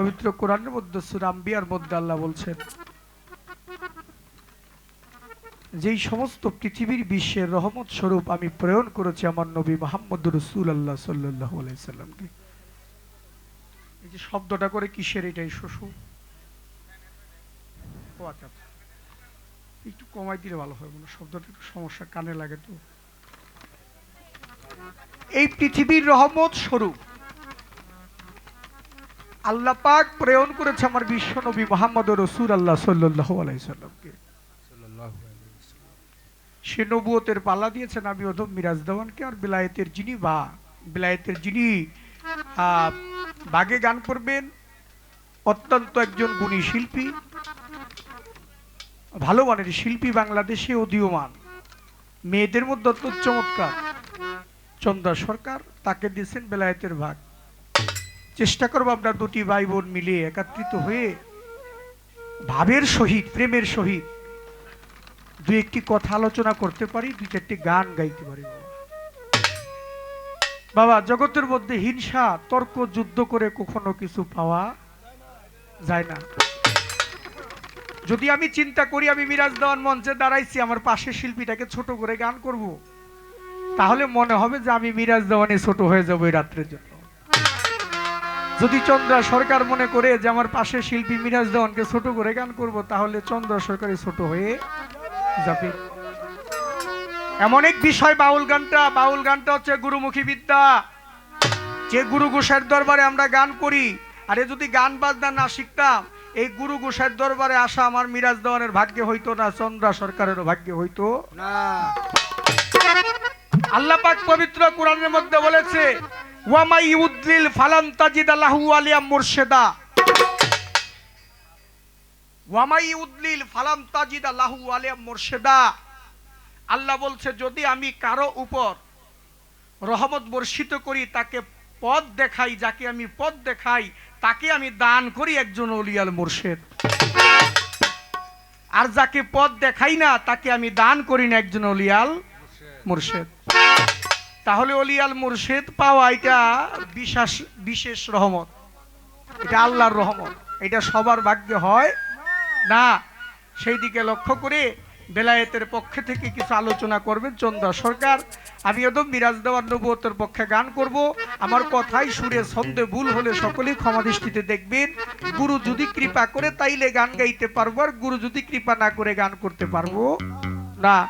পবিত্র কোরআনের মধ্যে সুরাম্বিয়ার মধ্যে আল্লাহ বলছেন, যেই সমস্ত পৃথিবীর বিশ্বের রহমত স্বরূপ আমি প্রেরণ করেছি আমার নবী মোহাম্মদ রসুল আল্লাহ সাল্লাহ আলাইসাল্লামকে এই যে শব্দটা করে কিসের এটাই শ্বশুর ও আচ্ছা আচ্ছা। একটু কমাই দিলে ভালো হয় মনে শব্দটা একটু সমস্যা কানে লাগে তো। এই পৃথিবীর রহমত স্বরূপ আল্লাহ পাক প্রেরণ করেছে আমার বিশ্ব নবী মোহাম্মদ রসুল আল্লাহ সাল্লাহ আলাইসাল্লামকে সে নবুয়তের পাল্লা দিয়েছেন আমি অধম মিরাজ দেওয়ানকে আর বিলায়েতের যিনি বা, বিলায়েতের যিনি বাগে গান করবেন, অত্যন্ত একজন গুণী শিল্পী, ভালো মানের শিল্পী বাংলাদেশে উদীয়মান। মেয়েদের মধ্যে অত্যন্ত চমৎকার। চন্দ্রা সরকার তাকে দিয়েছেন বেলায়েতের ভাগ। চেষ্টা করব আমরা দুটি ভাই বোন মিলে একত্রিত হয়ে ভাবের সহিত, প্রেমের সহিত দুই একটি কথা আলোচনা করতে পারি দুই চারটি গান গাইতে পারি বাবা। বাবা, জগতের মধ্যে হিংসা, তর্ক, যুদ্ধ করে কখনো কিছু পাওয়া যায় না যদি আমি চিন্তা করি, আমি মিরাজ দেওয়ান মঞ্চে দাঁড়াইছি, আমার পাশের শিল্পীটাকে ছোট করে গান করব, তাহলে মনে হবে যে আমি মিরাজ দেওয়ানে ছোট হয়ে যাব এই রাত্রের জন্য যদি চন্দ্রা সরকার মনে করে যে আমার পাশে শিল্পী মিরাজ দেওয়ানকে ছোট করে গান করব, তাহলে চন্দ্রা সরকারই ছোট হয়ে যাবে। এমন এক বিষয় বাউল গানটা বাউল গানটা হচ্ছে গুরুমুখী বিদ্যা। যে গুরু গোসাইয়ের দরবারে আমরা গান করি, আরে যদি গান বাজনা না শিখতাম, এই গুরু গোসাইয়ের দরবারে আসা আমার মিরাজ দেওয়ানের ভাগ্যে হইতো না, চন্দ্রা সরকারেরও ভাগ্যে হইতো না। আল্লাহ পাক পবিত্র কোরআনের মধ্যে বলেছে ওয়ামাই ইউদ্দিল ফালান আলিয়া মুর্শেদা। ওয়ামাই তাজিদ আল্লাহু আলিয়া মুর্শেদা। আল্লাহ বলছে, যদি আমি কারও উপর রহমত বর্ষিত করি, তাকে পদ দেখাই, যাকে আমি পদ দেখাই, তাকে আমি দান করি একজন অলিয়াল মুর্শেদ। আর যাকে পদ দেখাই না, তাকে আমি দান করি না একজন অলিয়াল মুর্শেদ। তাহলে অলিয়াল মুর্শেদ পাওয়া এটা বিশেষ বিশেষ রহমত। এটা আল্লাহর রহমত। এটা সবার ভাগ্যে হয় না। সেই দিকে লক্ষ্য করে বেলায়েতের পক্ষে থেকে কিছু আলোচনা করবেন চন্দা সরকার। আমি একদম বিরাজ দেওয়ার নবুয়তের পক্ষে গান করব। আমার কথাই সুরে ছন্দে ভুল হলে সকলেই ক্ষমা দৃষ্টিতে দেখবেন। গুরু যদি কৃপা করে তাইলে গান গাইতে পারব আর গুরু যদি কৃপা না করে গান করতে পারব না।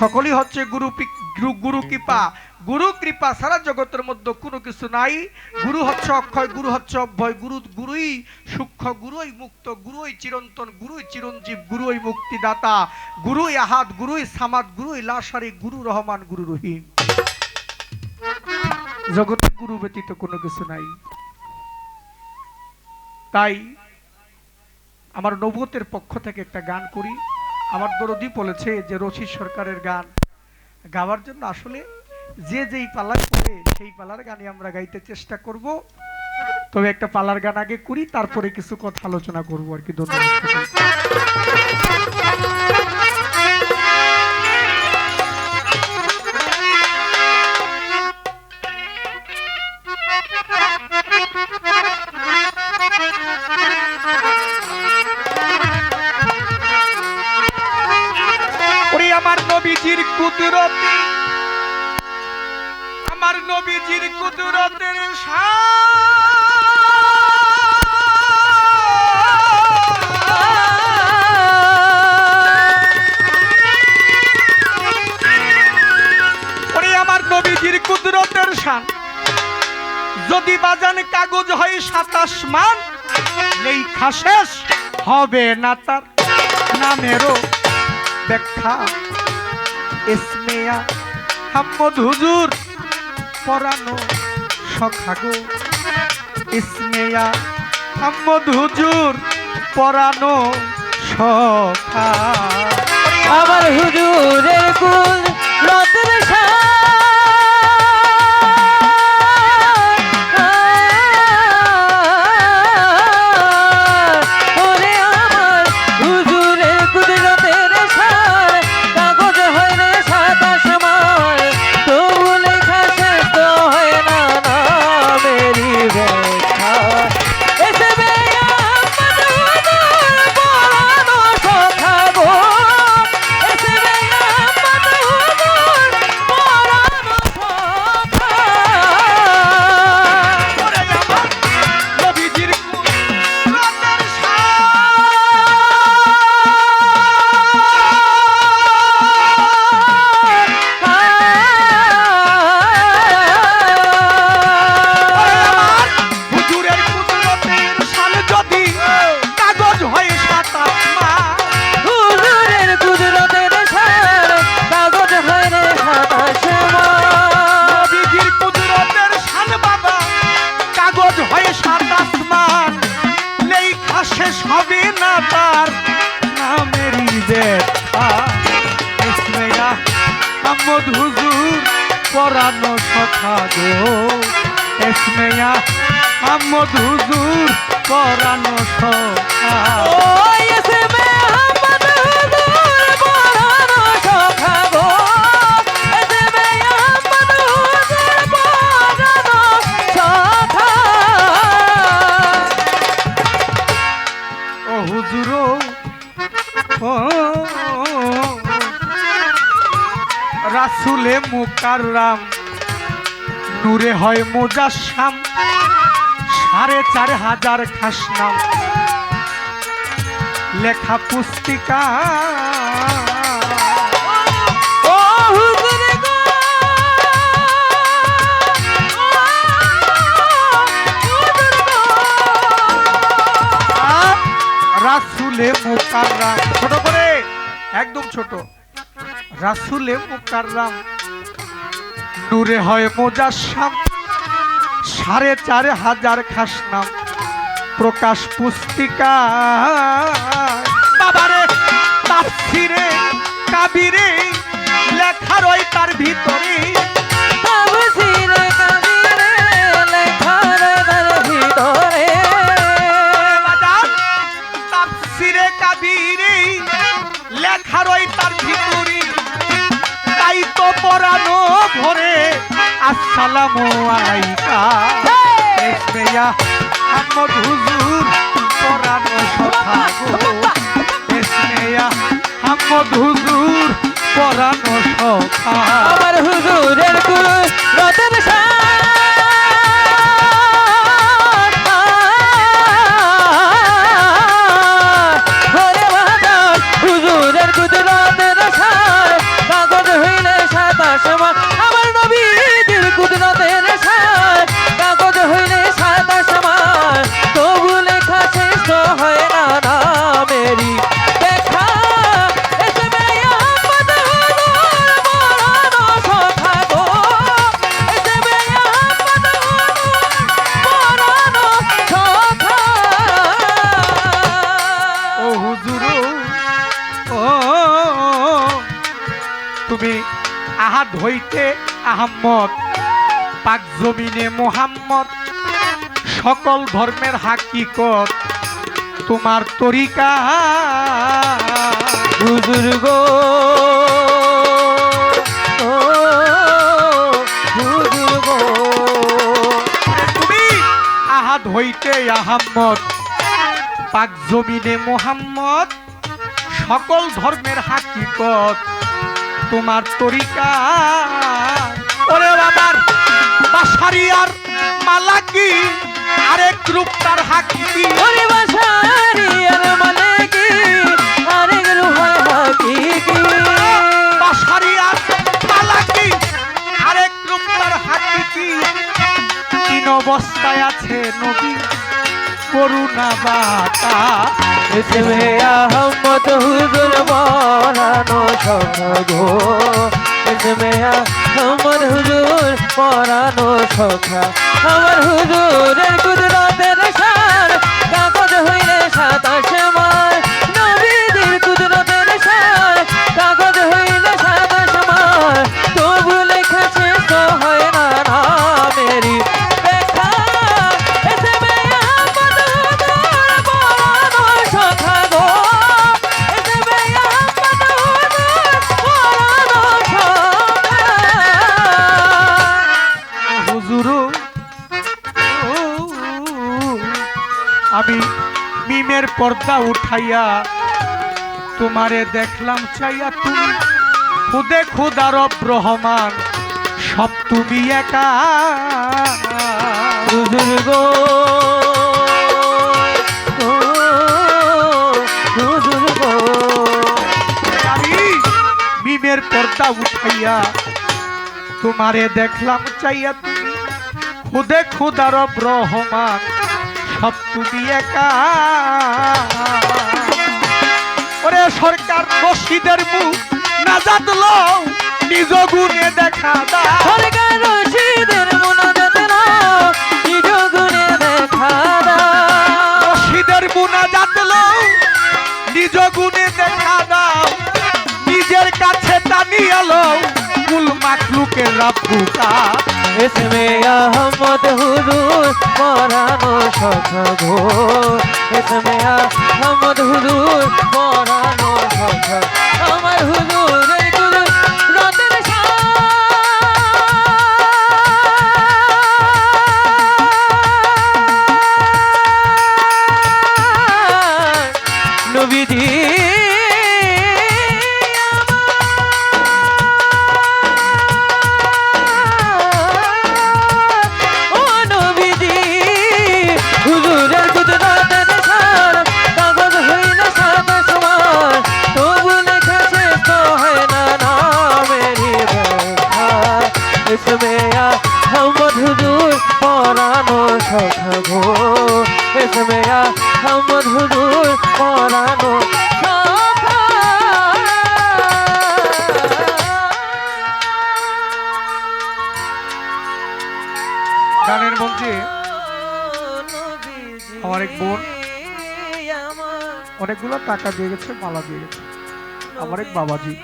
সকলেই হচ্ছে গুরু- গুরু কৃপা। গুরু কৃপা সারা জগতের মধ্যে কোনো কিছু নাই। গুরু হচ্ছে অক্ষয়, গুরু হচ্ছে অভয় গুরু গুরুই সূক্ষ্ম, গুরুই মুক্ত, গুরুই চিরন্তন, গুরুই চিরঞ্জীব, গুরুই মুক্তিদাতা, গুরুই আহাদ গুরুই সামাদ, গুরুই লাশারি, গুরু রহমান, গুরু রহিম। জগতে গুরু ব্যতীত কোনো কিছু নাই। তাই আমার নবতের পক্ষ থেকে একটা গান করি। আমার দরদি বলেছে যে রশিদ সরকারের গান গাওয়ার জন্য আসলে যে যেই পালার করে সেই পালার গানে আমরা গাইতে চেষ্টা করব তবে একটা পালার গান আগে করি, তারপরে কিছু কথা আলোচনা করব আর কি ধন্যবাদ। আমার নবীজির কুদরতি আমার নবীজির কুদরতের আমার নবীজির কুদরতের শান যদি বাজান কাগজ হয় সাতাশ মান, লেখা শেষ হবে না তার নামেরও ব্যাখ্যা। ইসমিয়া, হাম্মদ হুজুর পরানো সখাগো ইসমেয়া মধুজুর পরানো সখা। আমার হুজুরের কুল আহমদ হুজুর পরানো সখা গো। এসমেয়া আহমদ হুজুর পরানো সখা মুকাররাম। নূরে হয় মোজাসাম সাড়ে চার হাজার খাস নাম লেখা পুস্তিকা। রাসুলে মুকাররাম। ছোট করে একদম ছোট। রাসুলে মুকাররাম। নূরে হয় মোজাসাম সাড়ে চার হাজার খাস নাম। প্রকাশ পুস্তিকা। বাবারে তাফসিরে কাবিরে লেখা রয় তার ভিতরে। লেখা ভিতরে। বাজার তাফসিরে লেখা রয় তার ভিতরে। তাই তো পরানো ভরে। আসসালামু আলাইকা এসমেয়া আহমদ হুজুর পরানো কথা গো এসমেয়া আহমদ হুজুর পরানো কথা। আমার হুজুরের কুদরতের শান হইতে আহম্মদ পাক জমিনে মোহাম্মদ। সকল ধর্মের হাকিকত তোমার তরিকা। হুজুর গো ও হুজুর গো তুমি আহাদ হইতে আহম্মদ পাক জমিনে মোহাম্মদ। সকল ধর্মের হাকিকত তোমার তরিকা। ওরে বাবার বাসারিয়ার মালাকি আরেক রূপ তার হাকিকি ওরে বাসারি আর মালিকি আরেক রুহাই হাকিকি বাসারিয়ার মালাকি আরেক রূপ তার হাকিকি তিন অবস্থায় আছে নবী করুণা বাতা। এসে আহমদ হুজুর পরানো সখা গো। এসে আহমদ হুজুর পরানো সখা আমার হুজুরের কুদরতের পর্দা উঠাইয়া তোমারে দেখলাম চাইয়া তুমি। খুদে খুদা রব রহমান সব তুমি একা। গো মিমের পর্দা উঠাইয়া তোমারে দেখলাম চাইয়া তুমি। খুদে খুদা রব রহমান সব তুমি একা। ওরে সরকার রশিদের মুখ লও নিজ গুণে দেখা দাও। সরকার রশিদের নাও নিজ গুণে দেখা রশিদের নিজ গুণে দেখা দাও। নিজের কাছে টানিয়ে লও কুল মাখলুকের রাব্বুকা এসমে আহমদ হুজুর পরানো সখা গো এসমে আহমদ হুজুর পরানো সখা আমার হুজুর এই অনেকগুলো টাকা দিয়ে গেছে, মালা দিয়ে গেছে। আমার এক বাবাজি।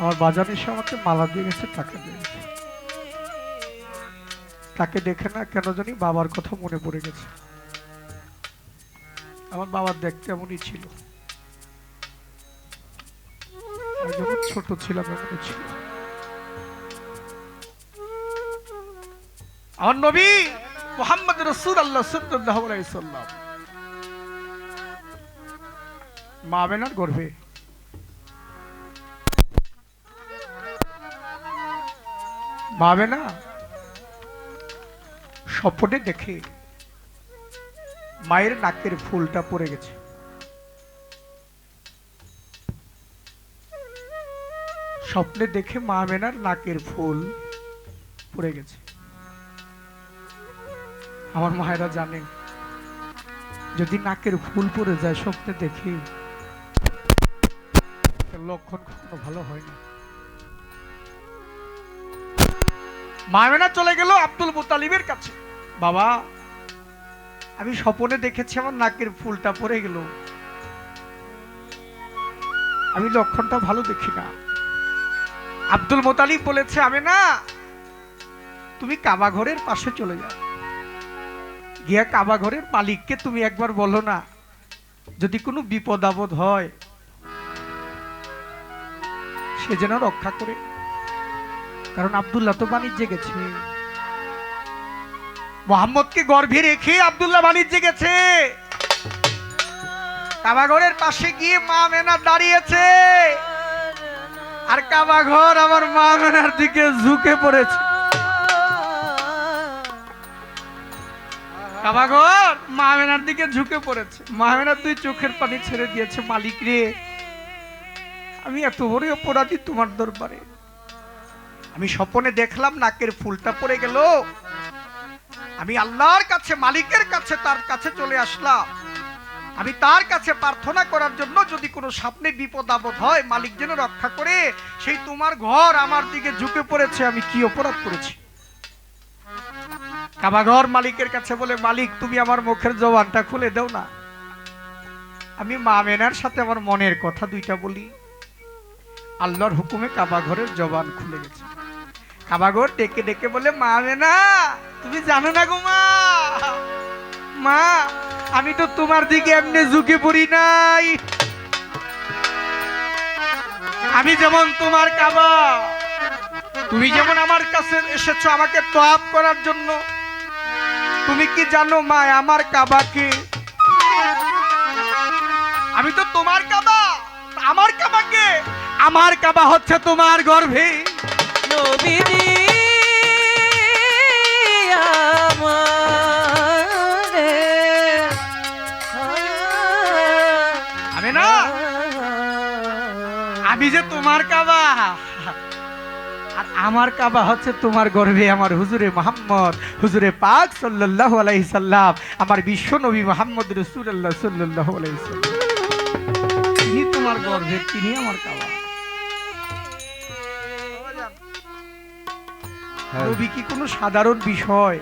আমার বাজার এসে আমাকে মালা দিয়ে গেছে, টাকা দিয়ে গেছে। তাকে দেখে না কেন জানি বাবার কথা মনে পড়ে গেছে। আমার বাবার দেখতে এমনই ছিল। ছোট ছিলাম, এমনই ছিল। আমার নবী মোহাম্মদ রসুল আল্লাহ সাল্লাল্লাহু আলাইহি সাল্লাম মা বেনার গর্ভে মা বেনা স্বপ্নে দেখে মায়ের নাকের ফুলটা পড়ে গেছে। স্বপ্নে দেখে মা বেনার নাকের ফুল পড়ে গেছে। আমার মায়েরা জানে যদি নাকের ফুল পড়ে যায়, স্বপ্নে দেখি লক্ষণ কখনো ভালো হয় না মায়না চলে গেল আব্দুল মুতালিবের কাছে। বাবা, আমি স্বপনে দেখেছি আমার নাকের ফুলটা পড়ে গেল। আমি লক্ষণটা ভালো দেখি না। আব্দুল মোতালিব বলেছে, আমি না, তুমি কাবা ঘরের পাশে চলে যাও। গিয়া কাবা ঘরের মালিককে তুমি একবার বলো না, যদি কোনো বিপদ আপদ হয় সে যেন রক্ষা করে। কারণ আব্দুল্লাহ তো বাণিজ্যে গেছে। মোহাম্মদকে গর্ভে রেখে আব্দুল্লাহ বাণিজ্যে গেছে। কাবাঘরের পাশে গিয়ে মা মেনা দাঁড়িয়েছে। আর কাবাঘর আমার মা মেনার দিকে ঝুঁকে পড়েছে। কাবাঘর মা মেনার দিকে ঝুঁকে পড়েছে। মা মেনার দুই চোখের পানি ছেড়ে দিয়েছে, মালিক রে। আমি এত বড় অপরাধী তোমার দরবারে। আমি স্বপনে দেখলাম নাকের ফুলটা পড়ে গেল। আমি আল্লাহর কাছে, মালিকের কাছে, তার কাছে চলে আসলাম। আমি তার কাছে প্রার্থনা করার জন্য যদি কোনো স্বপ্নে বিপদ আপদ হয়, মালিক যেন রক্ষা করে, সেই তোমার ঘর আমার দিকে ঝুঁকে পড়েছে, আমি কি অপরাধ করেছি? কাবাঘর মালিকের কাছে বলে, মালিক, তুমি আমার মুখের জবানটা খুলে দাও না। আমি মা মেনার সাথে আমার মনের কথা দুইটা বলি। আল্লাহর হুকুমে কাবাঘরের জবান খুলে গেছে কাবাঘর ডেকে ডেকে বলে, মা মেনা, তুমি জানো না গো মা। মা, আমি তো তোমার দিকে এমনি ঝুঁকে পড়ি নাই। আমি যেমন তোমার কাবা, তুমি যেমন আমার কাছে এসেছ আমাকে তোয়াব করার জন্য। তুমি কি জানো মা, আমার কাবাকে আমার কাবা হচ্ছে তোমার গর্ভে। নবীজি আমি না আমি যে তোমার কাবা। আর আমার কাবা হচ্ছে তোমার গর্ভে আমার হুজুরে মোহাম্মদ হুজুরে পাক সাল্লাল্লাহু আলাইহি সাল্লাম আমার বিশ্ব নবী মোহাম্মদ রাসূলুল্লাহ সাল্লাল্লাহু আলাইহি সাল্লাম। তিনি তোমার গর্ভে তিনি আমার কাবা। নবী কি কোনো সাধারণ বিষয়?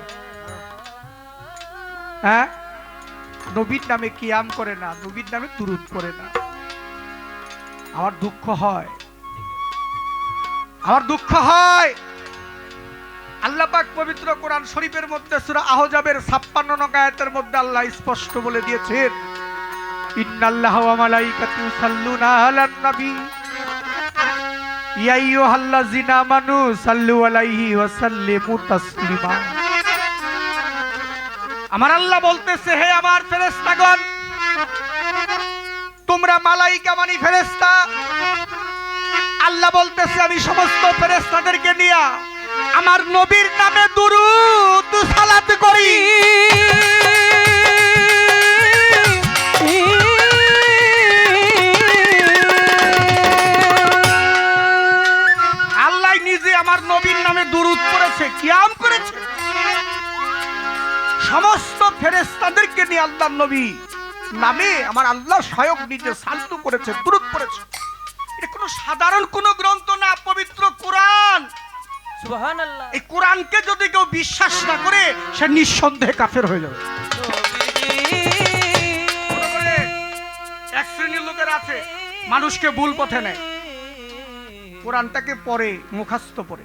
হ্যাঁ? নবীর নামে কিয়াম করে না, নবীর নামে তুরুত করে না। আমার দুঃখ হয়। আমার দুঃখ হয়। আল্লাহ পাক পবিত্র কোরআন শরীফের মধ্যে সূরা আহজাবের 56 নং আয়াতের মধ্যে আল্লাহ স্পষ্ট বলে দিয়েছেন, ইন্নাল্লাহা ওয়া মালাইকাতু ইউসাল্লুনা আলান নবী। আমার আল্লাহ বলতেছে, হে আমার তোমরা মালাইকা মানি ফেরেশতা। আল্লাহ বলতেছে, আমি সমস্ত ফেরেশতাদেরকে নিয়ে আমার নবীর নামে দুরুদ সালাত করি। আল্লাহ নিজে আমার নবীর নামে দুরুদ করেছে কিয়াম করেছে। সমস্ত ফেরেশতাদেরকে নিয়ে আল্লাহর নবী নামে আমার আল্লাহ স্বয়ং নিজে সালতু করেছে দুরুদ করেছে এটা কোনো সাধারণ কোনো গ্রন্থ না পবিত্র কোরআন। এই কোরআনকে যদি কেউ বিশ্বাস না করে সে নিঃসন্দেহে কাফের হয়ে যাবে। এক শ্রেণির লোকের আছে মানুষকে ভুল পথে নেয়। কোরআনটাকে পরে মুখাস্ত পড়ে।